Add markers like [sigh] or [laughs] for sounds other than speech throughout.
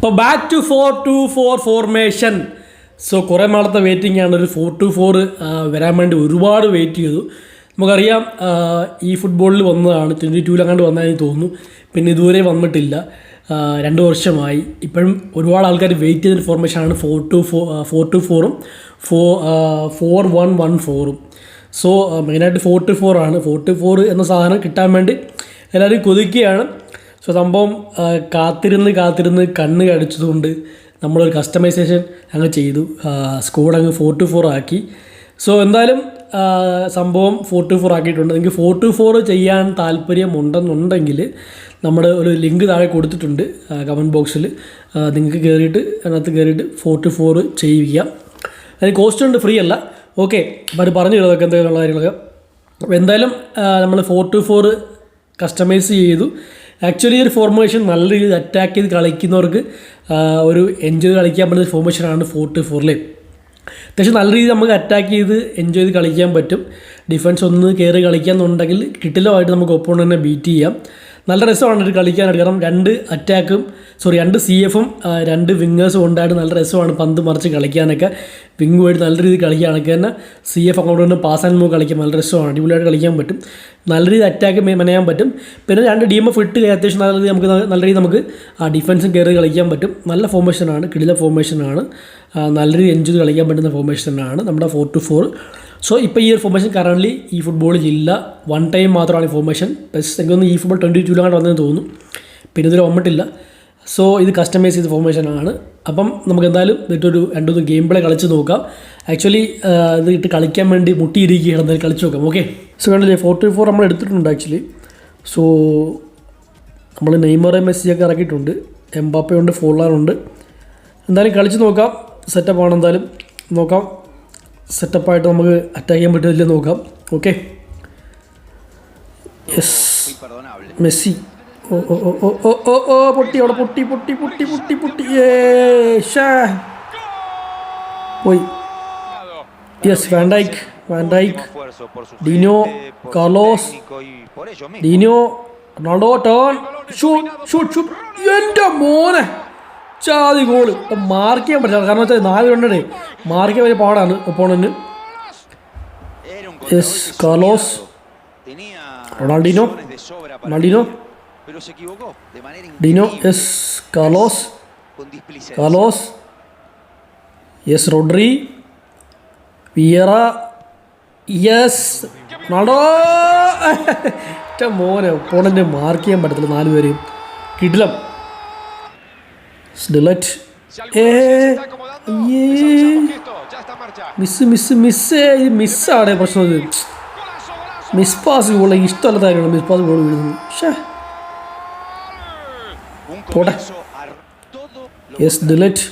അപ്പോൾ back to four two four formation so കുറേ നാളത്തെ വെയിറ്റിംഗ് ആണ്. ഒരു ഫോർ ടു ഫോർ വരാൻ വേണ്ടി ഒരുപാട് വെയിറ്റ് ചെയ്തു. നമുക്കറിയാം ഈ ഫുട്ബോളിൽ വന്നതാണ്. ട്വന്റി ടൂവിലങ്ങാണ്ട് വന്നതെന്ന് തോന്നുന്നു. പിന്നെ ഇതുവരെ വന്നിട്ടില്ല. രണ്ട് വർഷമായി. ഇപ്പോഴും ഒരുപാട് ആൾക്കാർ വെയിറ്റ് ചെയ്തൊരു ഫോർമേഷനാണ് four two four four two ഫോറും ഫോർ ഫോർ വൺ വൺ ഫോറും സോ മെയിനായിട്ട് ഫോർ ടു ഫോർ ആണ്. ഫോർ ടു ഫോർ എന്ന സാധനം കിട്ടാൻ വേണ്ടി എല്ലാവരും കൊതിക്കുകയാണ്. സോ സംഭവം കാത്തിരുന്ന് കാത്തിരുന്ന് കണ്ണ് കടിച്ചതുകൊണ്ട് നമ്മളൊരു കസ്റ്റമൈസേഷൻ അങ്ങ് ചെയ്തു. സ്കോഡ് അങ്ങ് ഫോർ ടു ഫോർ ആക്കി. സോ എന്തായാലും സംഭവം ഫോർ ടു ഫോർ ആക്കിയിട്ടുണ്ട്. നിങ്ങൾക്ക് ഫോർ ടു ഫോർ ചെയ്യാൻ താല്പര്യമുണ്ടെന്നുണ്ടെങ്കിൽ നമ്മൾ ഒരു ലിങ്ക് താഴെ കൊടുത്തിട്ടുണ്ട് കമന്റ് ബോക്സിൽ നിങ്ങൾക്ക് കയറിയിട്ട് അതിനകത്ത് കയറിയിട്ട് ഫോർ ടു ഫോർ ചെയ്യുക. അതിന് കോസ്റ്റ് ഉണ്ട് ഫ്രീ അല്ല. ഓക്കെ അത് പറഞ്ഞു തരുന്നതൊക്കെ എന്തൊക്കെയുള്ള കാര്യങ്ങളൊക്കെ. എന്തായാലും നമ്മൾ ഫോർ ടു ഫോർ കസ്റ്റമൈസ് ചെയ്തു. ആക്ച്വലി ഒരു ഫോർമേഷൻ നല്ല രീതിയിൽ അറ്റാക്ക് ചെയ്ത് കളിക്കുന്നവർക്ക് ഒരു എൻജോയ് കളിക്കാൻ പറ്റുന്ന ഫോർമേഷനാണ് ഫോർ ടു ഫോറിൽ അത്യാവശ്യം നല്ല രീതിയിൽ നമുക്ക് അറ്റാക്ക് ചെയ്ത് എൻജോയ് ചെയ്ത് കളിക്കാൻ പറ്റും. ഡിഫൻസ് ഒന്ന് കയറി കളിക്കാന്നുണ്ടെങ്കിൽ കിട്ടിലുമായിട്ട് നമുക്ക് ഒപ്പോണന്റിനെ ബീറ്റ് ചെയ്യാം. നല്ല രസമാണ് ഇത് കളിക്കാനായിട്ട്. കാരണം രണ്ട് അറ്റാക്കും സോറി രണ്ട് സി എഫും രണ്ട് വിങ്ങേഴ്സും ഉണ്ടായിട്ട് നല്ല രസമാണ് പന്ത് മറിച്ച് കളിക്കാനൊക്കെ. വിങ്ങുമായിട്ട് നല്ല രീതിയിൽ കളിക്കുകയാണെങ്കിൽ തന്നെ സി എഫ് അങ്ങോട്ട് കൊണ്ട് പാസ് ആൻഡ് മൂവ് കളിക്കാൻ നല്ല രസമാണ്. അടിപൊളിയായിട്ട് കളിക്കാൻ പറ്റും. നല്ല രീതിയിൽ അറ്റാക്ക് മെനയാൻ പറ്റും. പിന്നെ രണ്ട് എഫ് ഇട്ട് അത്യാവശ്യം നല്ല രീതിയിൽ നമുക്ക് നല്ല രീതിയിൽ നമുക്ക് ആ ഡിഫൻസും കയറി കളിക്കാൻ പറ്റും. നല്ല ഫോർമേഷനാണ് കിടില ഫോർമേഷനാണ് ആ, നല്ല രീതിയിൽ എൻജോയ് കളിക്കാൻ പറ്റുന്ന ഫോർമേഷനാണ് നമ്മുടെ ഫോർ ടു ഫോർ സോ ഇപ്പോൾ ഈ ഒരു ഫോർമേഷൻ കറന്റ്ലി ഈ ഫുട്ബോളിൽ ഇല്ല വൺ ടൈം മാത്രമാണ് ഈ ഫോർമേഷൻ പ്ലസ് എനിക്കൊന്ന് ഈ ഫുട്ബോൾ ട്വന്റി ടൂലാണ് വന്നതെന്ന് തോന്നുന്നു. പിന്നെ ഇതിൽ വന്നിട്ടില്ല. സോ ഇത് കസ്റ്റമൈസ് ചെയ്ത ഫോർമേഷനാണ് അപ്പം നമുക്ക് എന്തായാലും ഇതിട്ടൊരു രണ്ടു ഗെയിം പ്ലേ കളിച്ച് നോക്കാം. ആക്ച്വലി ഇത് ഇട്ട് കളിക്കാൻ വേണ്ടി മുട്ടിയിരിക്കുകയാണ്. എന്തായാലും കളിച്ച് നോക്കാം. ഓക്കെ സോ കണ്ടില്ലേ ഫോർട്ടി ഫോർ നമ്മൾ എടുത്തിട്ടുണ്ട് ആക്ച്വലി സോ നമ്മൾ നെയ്മറെ മെസ്സിയൊക്കെ ഇറക്കിയിട്ടുണ്ട്. എംബാപ്പയുണ്ട് ഫോളാറുണ്ട് എന്തായാലും കളിച്ച് നോക്കാം. സെറ്റപ്പാണ് എന്തായാലും. നോക്കാം. സെറ്റപ്പായിട്ട് നമുക്ക് അറ്റാക്ക് ചെയ്യാൻ പറ്റില്ല നോക്കാം. Okay yes Messi. ഓ ഓ ഓ ഓ ഓ ഓ ഓ പൊട്ടി അവിടെ പൊട്ടി പൊട്ടി പൊട്ടി പൊട്ടി പൊട്ടി. പോയി. Yes van Dijk van Dijk Dino Carlos Dino Ronaldo turn shoot shoot shoot എന്റെ മോനെ. ചാതി ഗോൾ മാർക്ക് ചെയ്യാൻ പറ്റില്ല. കാരണം വെച്ചാൽ നാല് രണ്ടേ മാർക്ക് ചെയ്യാൻ വലിയ പാടാണ് ഒപ്പോണന് yes Carlos Ronaldinho. Ronaldinho. Dino yes Carlos Carlos yes Rodri. Vieira. Yes. Ronaldo. [laughs] ഒറ്റ മോനെ ഒപ്പോണന്റെ മാർക്ക് ചെയ്യാൻ പറ്റത്തില്ല നാലുപേരെയും കിടിലം. ഡിലറ്റ് മിസ് മിസ് മിസ് മിസ്സാണ് പ്രശ്നം ഇത്. മിസ് പാസ് ഗോൾ ഇഷ്ടമല്ല കാര്യമാണ് മിസ് പാസ് ഗോൾ വീഴുന്നത് പക്ഷേ പോട്ടെ yes de Ligt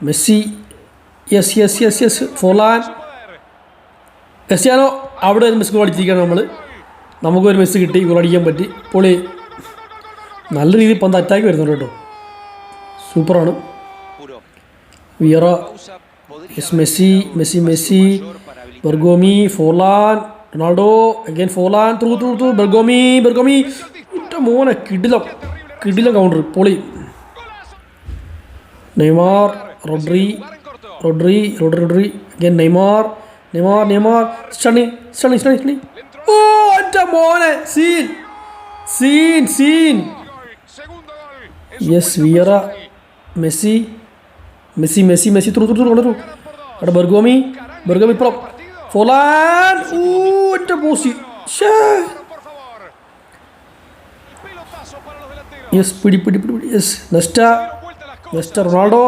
Messi yes yes yes yes Forlan Cristiano അവിടെ ഒരു മിസ് ഗോൾ അടിച്ചിരിക്കുകയാണ് നമ്മൾ നമുക്കൊരു മിസ് കിട്ടി ഗോൾ അടിക്കാൻ പറ്റി. പൊളി. നല്ല രീതിയിൽ പന്ത് അറ്റാക്ക് വരുന്നുണ്ട് കേട്ടോ. സൂപ്പറാണ്. Vieira yes Messi Messi Messi Bergomi Forlan Ronaldo again Forlan through through through Bergomi Bergomi. ഒറ്റ മോനെ കിടിലം കിടിലം കൗണ്ടർ പൊളി. Neymar Rodri Rodri Rodri Rodri again Neymar Neymar Neymar. സ്റ്റണി സ്റ്റണി സ്റ്റണി സ്റ്റണി. ഓ ഒറ്റ മോനെ scene scene scene. Yes Vieira. Messi. Messi, Messi, Messi. Turun, turun, turun. turun. Ada Bergomi. Bergomi prop. Folan. Uh, ada Bosi. Syah. Yes പിടി പിടി പിടി പിടി yes Nesta Nesta Ronaldo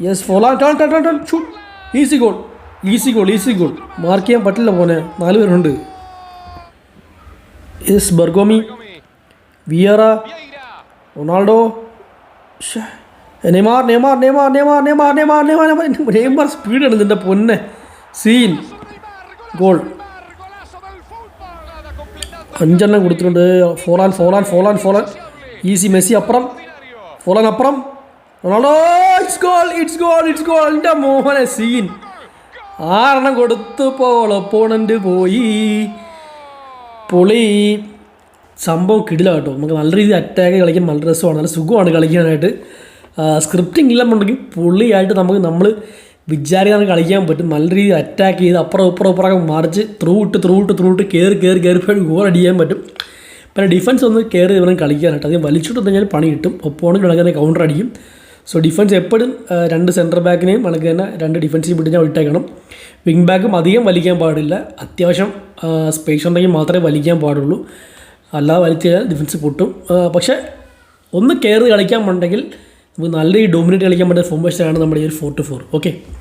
yes Forlan ton ton ton ton shoe easy goal easy goal easy goal mark ചെയ്യാൻ പറ്റില്ല പോനെ നാല് പേരുണ്ട് yes Bergomi Vieira Ronaldo ഷേ Neymar Neymar Neymar Neymar Neymar Neymar Neymar Neymar. സ്പീഡാണ് ഇതിന്റെ പൊന്നെ. സീൻ. ഗോൾ. അഞ്ചെണ്ണം കൊടുത്തിട്ടുണ്ട്. ഫോളാൻ ഫോളാൻ ഫോളാൻ ഫോളാൻ. ഈസി മെസ്സി അപ്പുറം. ഫോളാൻ അപ്പുറം. Ronaldo it's goal it's goal it's goal എന്റെ മോഹനെ സീൻ. ആറെണ്ണം കൊടുത്തപ്പോൾ ഒപ്പോണന്റ് പോയി. പൊളി. സംഭവം കിടില കേട്ടോ നമുക്ക് നല്ല രീതിയിൽ അറ്റാക്ക് കളിക്കാൻ നല്ല രസമാണ്. നല്ല സുഖമാണ് കളിക്കാനായിട്ട്. സ്ക്രിപ്റ്റിംഗ് ഇല്ലെന്നുണ്ടെങ്കിൽ പുള്ളിയായിട്ട് നമുക്ക് നമ്മൾ വിചാരിക്കാതെ കളിക്കാൻ പറ്റും. നല്ല രീതിയിൽ അറ്റാക്ക് ചെയ്ത് അപ്പുറം ഇപ്പുറം ഇപ്പുറം മറിച്ച് ത്രൂ ഇട്ട് ത്രൂ ഇട്ട് ത്രൂ ഇട്ട് കയറി കയറി കയറി പോയി ഗോൾ അടിക്കാൻ പറ്റും. പിന്നെ ഡിഫൻസ് ഒന്ന് കയറി ഇവരും കളിക്കാനായിട്ട് അധികം വലിച്ചിട്ട് കഴിഞ്ഞാൽ പണി കിട്ടും. ഒപ്പോണന്റ് കണക്കിന് കൗണ്ടർ അടിക്കും. സോ ഡിഫൻസ് എപ്പോഴും രണ്ട് സെന്റർ ബാക്കിനെയും കണക്ക് തന്നെ രണ്ട് ഡിഫൻസീവ് വിട്ട് ഞാൻ ഇട്ടേക്കണം വിങ് ബാക്കും അധികം വലിക്കാൻ പാടില്ല. അത്യാവശ്യം സ്പേസ് ഉണ്ടെങ്കിൽ മാത്രമേ വലിക്കാൻ പാടുള്ളൂ. അല്ലാതെ വലിച്ചു കഴിഞ്ഞാൽ ഡിഫൻസ് പൊട്ടും. പക്ഷേ ഒന്ന് കയറി കളിക്കാൻ ഉണ്ടെങ്കിൽ നമുക്ക് നല്ല രീതിയിൽ ഡോമിനേറ്റ് കളിക്കാൻ പറ്റുന്ന ഫോർമേഷനാണ് നമ്മുടെ ഈ ഒരു ഫോർ ടു ഫോർ ഓക്കെ